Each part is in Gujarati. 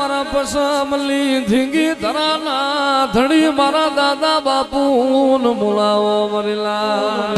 મારા પસમલી ધીંગી ધરાના ધણી મારા દાદા બાપુ મુલાવો મરેલા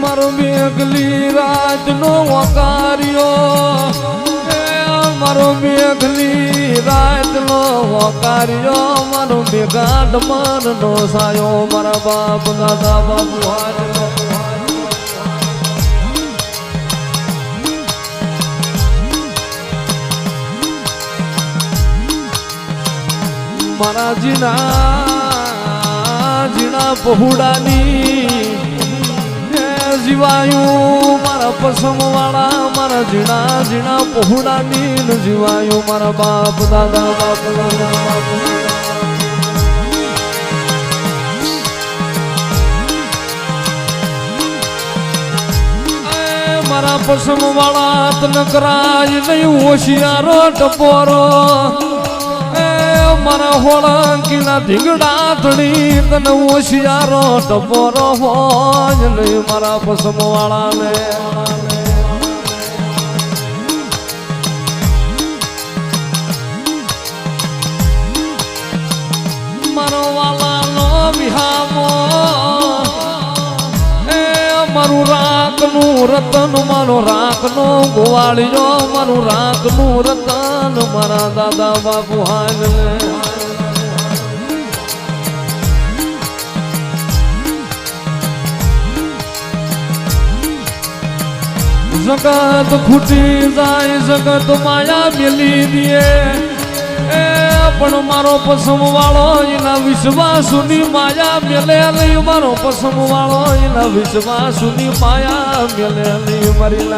મારો મેઘલી રાતનો વકાર્યો એ મારો મેઘલી રાતનો વકાર્યો મારો મેઘાટ મનનો સાયો, મારા બાપ દાદા બાપુ મારા જીના જીણા પહુડાની હે જીવાયું, મારા પસમ વાળા, મારા ઝીણા ઝીણા પહોળા ને જીવાયું, મારા બાપ, દાદા બાપ દાદા, બાપ. મારા પસમ વાળા, તન કરાય નહીં હોશિયારો ટપોરો. મારા હોળંકીના ધીંગડા ધણી તને હોશિયારો ટપોરો હોય નહીં મારા પસમ વાળાને મારો વાલાનો વિહામો મારું રાખનું રતન, મારો રાખનો ગોવાળિયો, મારું રાખનું રતન, મારા દાદા બાપુ હાલ જગત ખૂટી જાય, જગત માયા મેલી દે. એ પણ મારો પસમ વાળો એના વિશ્વાસુની માયા મેલે નહીં. મારો પસમ વાળો એના વિશ્વાસુની માયા મેલે નહીં. મારી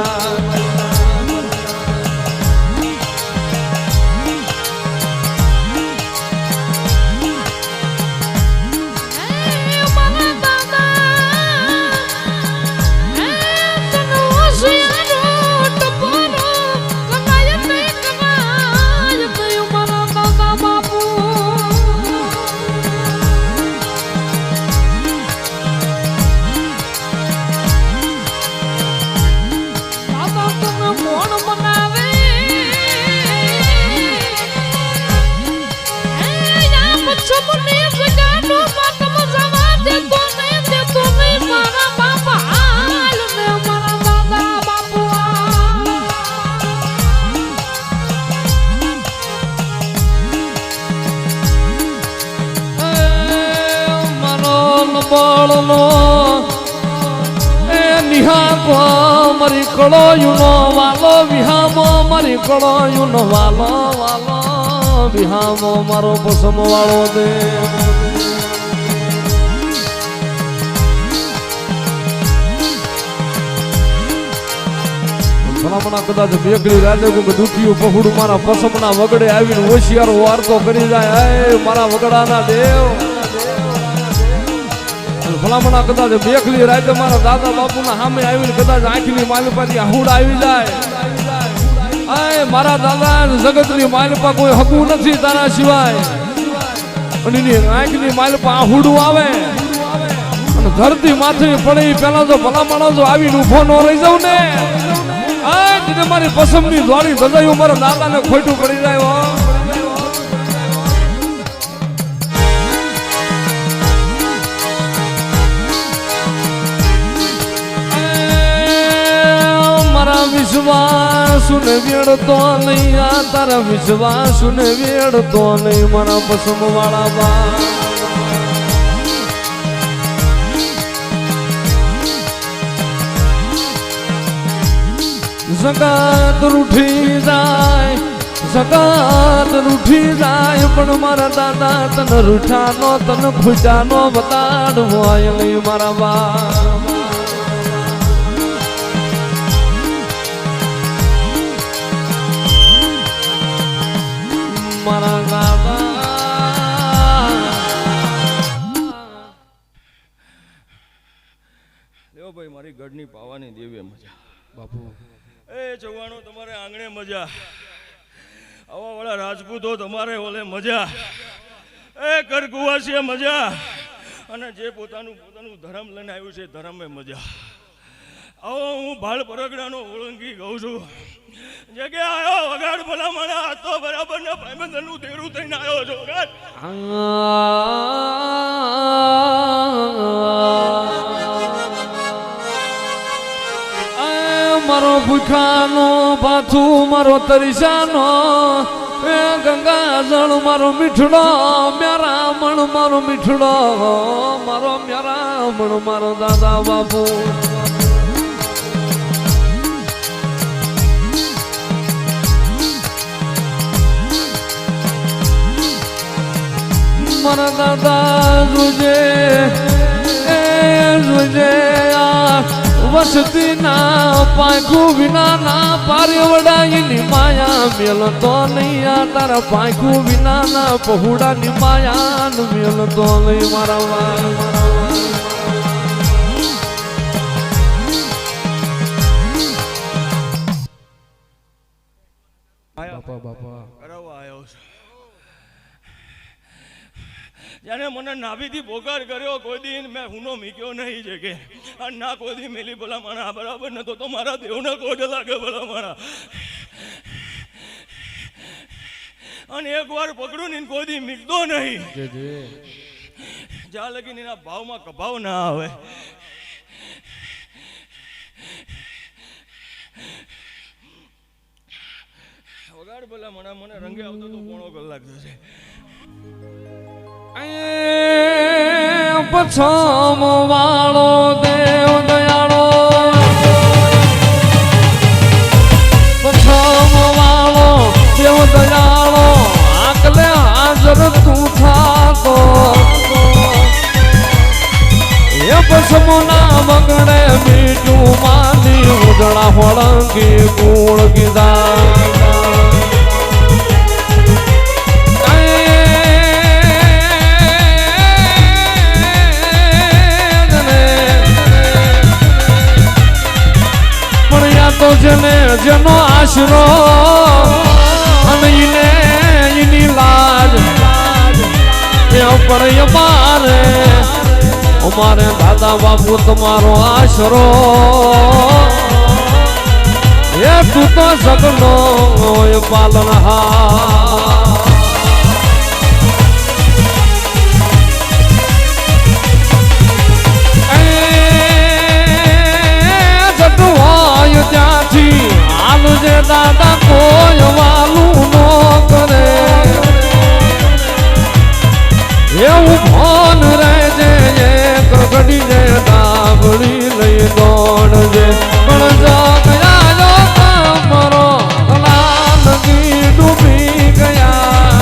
કળો યુનો વાલો, વિહામો મારી કળો યુનો વાલો વાલો, વિહામો મારો પસમ વાળો દે. ભલામણા કદાચ બેકડી રાજે કોઈ દુખિયું પહોળું મારા પસમના વગડે આવીને હોશિયારો વાર્તો કરી જાય. મારા વગડાના દેવ. ભલામણા કદાચ બેખલી રાતે મારા દાદા બાપુના સામે આવીને કદાચ આંખની માલિપાથી હુડ આવી જાય. આય, મારા દાદા જગતની માલિપા કોઈ હકું નથી તારા સિવાય. અને એની આંખની માલિપા હુડું આવે. અને ધરતી માથે પડે પેલા તો ભલામણા જો આવીને ઊભો ન રહી જાવ ને. આ જીને મારી પસંદની દ્વારી ધજાયું મારા દાદાને ખોટું પડી જાય વિશ્વાસ ને વેડતો નહીં. આ તારા વિશ્વાસ ને વેડતો નહીં. મારા પસમ વાળા બા. જગત રૂઠી જાય, જગત રૂઠી જાય, પણ મારા દાદા તન રૂઠાનો, તન ખુજાનો બતાડવો મારા બા. મારા દાદા લેવો ભાઈ મારી ગઢની પાવાની દેવી મજા. બાપુ. એ ચૌહાણો તમારે આંગણે મજા. આવા વાળા રાજપૂતો તમારે ઓલે મજા. એ કરકુવાસીએ મજા. અને જે પોતાનું પોતાનું ધર્મ લઈને આવ્યું છે ધર્મે મજા. આવો હું ભાળ પરગડાનો ઓળંગી ગઉં છું. જે કે આવ્યો વગાડ ભલા બરાબર ને ભાઈબંધનું મારો ભૂખાનો પાથું મારો તરીસાનો ગંગાજળ મારો મીઠડો મ્યારામણ મારો મીઠડો, મારો મ્યારામણ મારો દાદા બાપુ. મારા દાદા જોજે એ જોજે આ વસતી ના પાંખું વિના ના પાર્યવડાઈની માયા મેલ તો નહીં આ તારા પાંખું વિના ના પહુડાની માયા મેલ તો નહીં મારા મારા બાપા બાપા કરાવવા આવ્યો છું જાણે મને નાભીથી પોકાર કર્યો કોઈ દી મેં હુનો મીક્યો નહીં છે કે. અને ના કોઈ દી મેલી ભલા મારા બરાબર નતો તો મારા દેવને કોટ લાગે ભલા મારા અને એક વાર પકડું ને કોઈ દી મીકતો નહીં. જ્યાં લગીને એના ભાવમાં કભાવ ના આવે. વગાડ ભલા મને મને રંગે આવતો તો પોણો કલાક થશે. પછમ દેવ દયાળો. પછમ વાળો દેવ દયાળો આકલે હાજર તું થાતો એ પછમના બગડે મીઠું માલી ઉજળા હોળંગી ગુણ કીધા આશરો અને ઈને એની લાજ. એ પણ અમારે અમારે દાદા બાપુ, તમારો આશરો. એ તું તો સગનો પાલનહાર. જતું હાલ જે દાદા કોઈ વાલું નો કરે. એવું ભાન રહેજે, એક ઘડી જે દાબડી લઈ દોડજે પણ ડૂબી ગયા.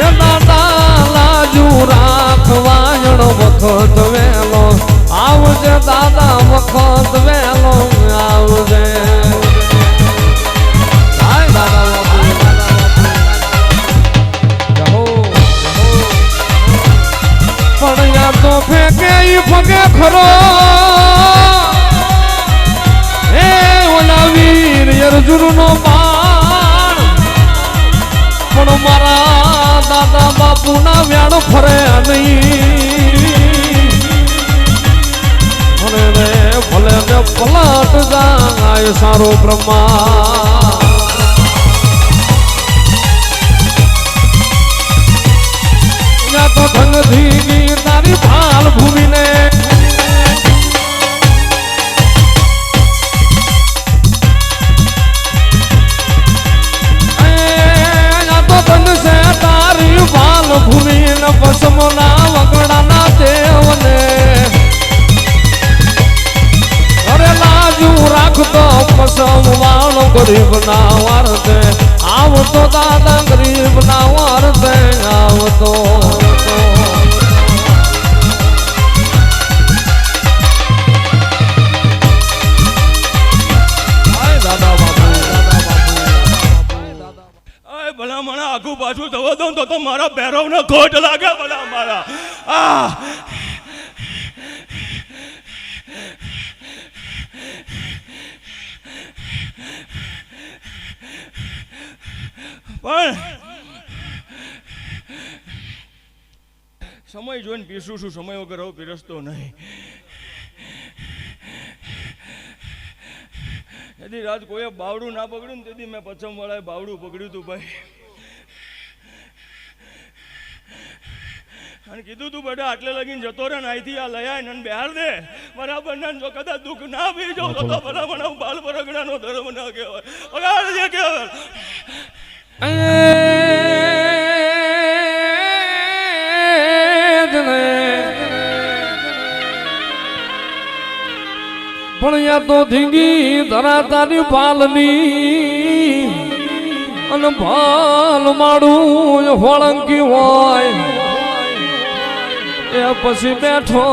એ દાદા લાજુ રાખવાયણ વખત વેલો. આવજે દાદા વખત વેલો તો ફેંકે ઈ ફગે ખરો. એ ઓલા વીર અર્જુનનો બાણ. પણ મારા દાદા બાપુ ના વ્યાણ ફરે નહીં. અને રે ભલે ને પલટ જાય સારો બ્રહ્મા. યા તો ધન તારી ભાલ ભૂમિને પાછું જવા દઉં તો મારા ભૈરવને ખોટ લાગે બધા મારા. આ પણ સમય જોઈને પીસું છું. સમય વગર હવે પીરસતો નહીં. તેથી રાત કોઈએ બાવડું ના પકડ્યું ને તેથી મેં પચમ વાળાએ બાવડું પકડ્યું હતું ભાઈ. અને કીધું તું બેટા આટલે લગીને જતો રહે ને અહીંથી આ લઈ આય ને બહાર દે. બરાબર ને? જો કદાચ દુઃખ ના પી જો તો બરાબર હું બાલ પરગણાનો ધર્મ ના કહેવાય. પગાર જે કહેવાય. ભણ્યા તો ધીંગી ધરાતાની પાલની અને ભાલ માડું હોળંકી હોય. એ પછી બેઠો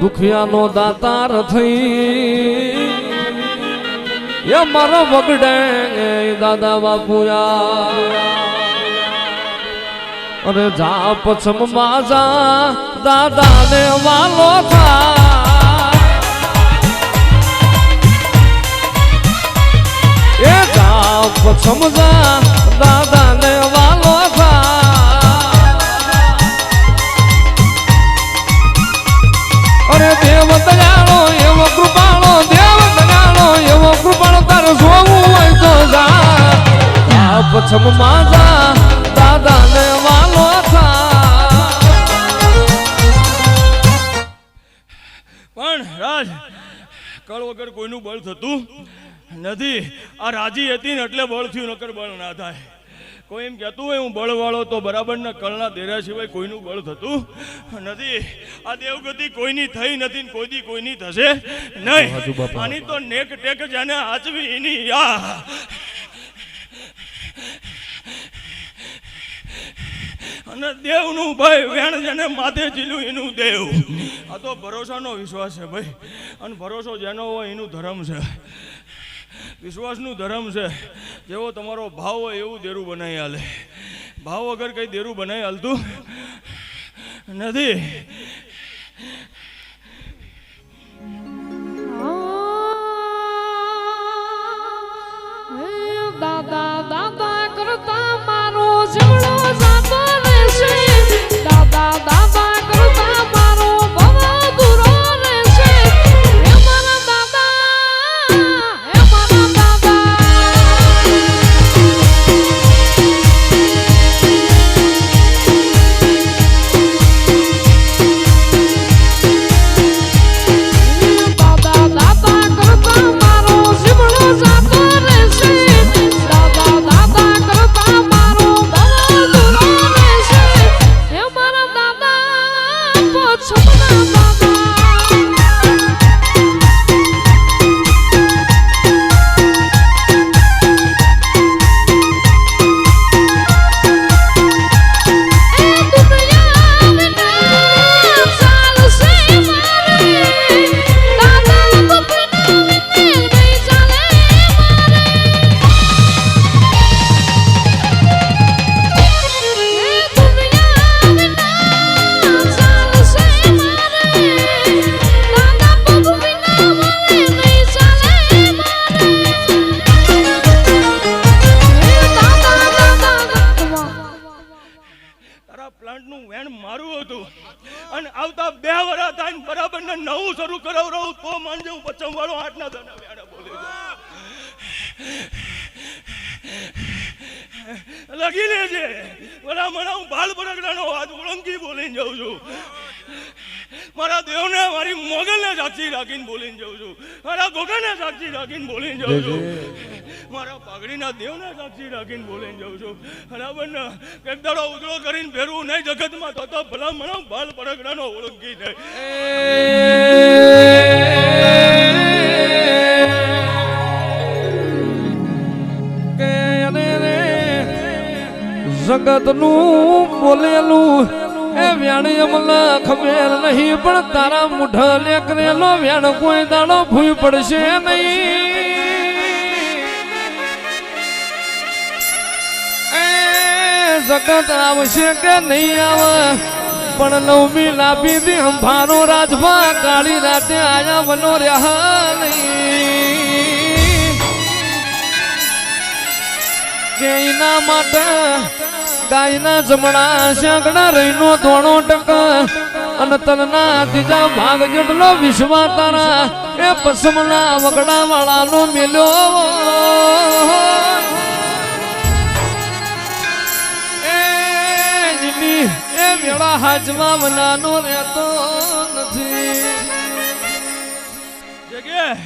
દુખિયાનો દાતાર થઈ. એ મારો વગડે દાદા બાપુયા. અરે જા પછમ માજા દાદા ને વાલો થા એ જા પછમ જા દાદા જા પછમ માજા દાદા ને વાલો થા. પણ રાજ કળ વગર કોઈનું બળ થતું નથી. આ રાજી હતી ને એટલે બળ થયું નકર બળ ના થાય. કોઈ એમ કહેતું હોય હું બળવાળો તો બરાબરના કળના દેરા સિવાય કોઈનું બળ થતું નથી. આ દેવગતિ કોઈની થઈ નથી ને કોઈથી કોઈની થશે નહીં. આની તો નેક ટેક જેને હાચવી એની યા. અને દેવનું ભાઈ વેણ જેને માથે ચીલું એનું દેવ. આ તો ભરોસાનો વિશ્વાસ છે ભાઈ. અને ભરોસો જેનો હોય એનું ધર્મ છે. વિશ્વાસનું ધર્મ છે. જેવો તમારો ભાવ હોય એવું દેરું બનાવી હાલે ભાવ વગર કંઈ દેરું બનાવી હાલતું નથી. વાળો આઠના દાના બોલે લગી લેજે. બરા મને હું બાલ બરગડાનો હાથ ઓળંગી બોલીને જાઉં છું. મારા દેવને મારી મોગલને સાક્ષી રાખીને બોલીને જાઉં છું. મારા ગોગાને સાક્ષી રાખીને બોલીને જાઉં છું. મારા પાઘડીના દેવને સાક્ષી રાખીને બોલીને જાઉં છું. બરાબર ને એક દાડો ઉજળો કરીને ફેરવું નહીં જગતમાં તો તો ભલા મને બાલ બરગડાનો ઓળંગી જાય. જગતનું બોલેલું. એ વ્યાણી અમલા ખબર નહીં, પણ તારા મુઠા લેકરેલો વ્યાણ કોઈ દાડો ભૂઈ પડશે નહીં. જગત આવશે કે નહીં આવે? પણ નવમી લાભી દી અંભારો રાજભા કાળી રાતે આયા મનો રહ્યા નહીં. કે એના માટે ગાયના જમણા શાંકડા રહીનો ધોણો ટકા અને તલના ત્રીજા ભાગ જેટલો વિશ્વા તારા એ પસમના વગડા વાળાનો મેલ્યો એ મેળા હાજમાં મનાનો રહેતો નથી. જગ્યાએ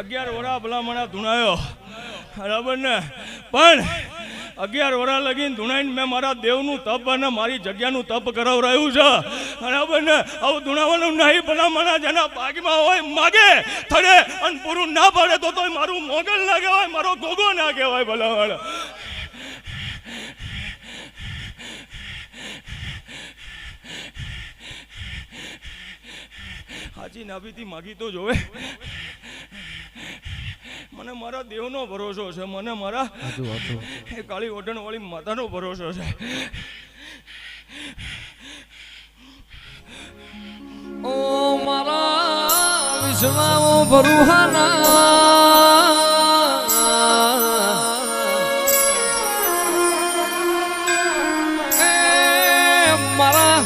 અગિયાર વરા ભલામણા ધૂણાયો. બરાબર ને? પણ અગિયાર વરા લગીને ધૂણાઈને મેં મારા દેવનું તપ અને મારી જગ્યાનું તપ કરાવરાયું છે. બરાબર ને આવું ધૂણાવાનું નહીં ભલામણા જેના ભાગમાં હોય માગે, થડે અને પૂરું ના પડે તો તોય મારું મોગલ ના કહેવાય, મારો ગોગો ના કહેવાય ભલામણ. હાજી નાભીથી માગી તો જોવે. મને મારા દેવનો ભરોસો છે મને મારા એ કાળી ઓઢણ વાળી માતાનો ભરોસો છે. ઓ મારા વિશ્વાઓ ભરુહાના. મારા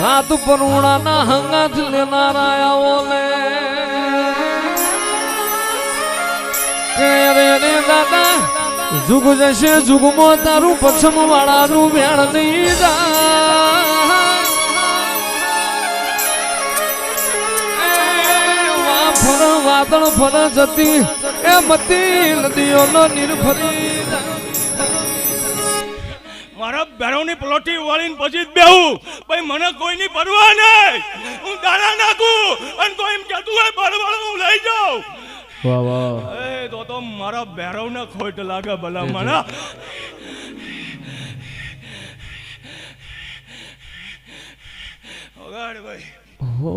રાત પરુણાના હંગાત લેનારા આવો લે રે દાદા જુગ જશે જુગમાં તારું પછમ વાળાનું વેણ નહીં જા વાદળ ફર જતી એ મતી નદીઓનો નીર ફરી મારા બેરોની પલોટી વાળીને પછી જ બેહું. ભાઈ, મને કોઈની પરવા નહીં. હું દાણા નાખું અને કોઈ એમ કહેતું હોય બળવાળો હું લઈ જાઉં. વાહ વાહ. એ તો તો મારા બેરવને ખોટ લાગે ભલા મને ઓગાડ ભાઈ. હો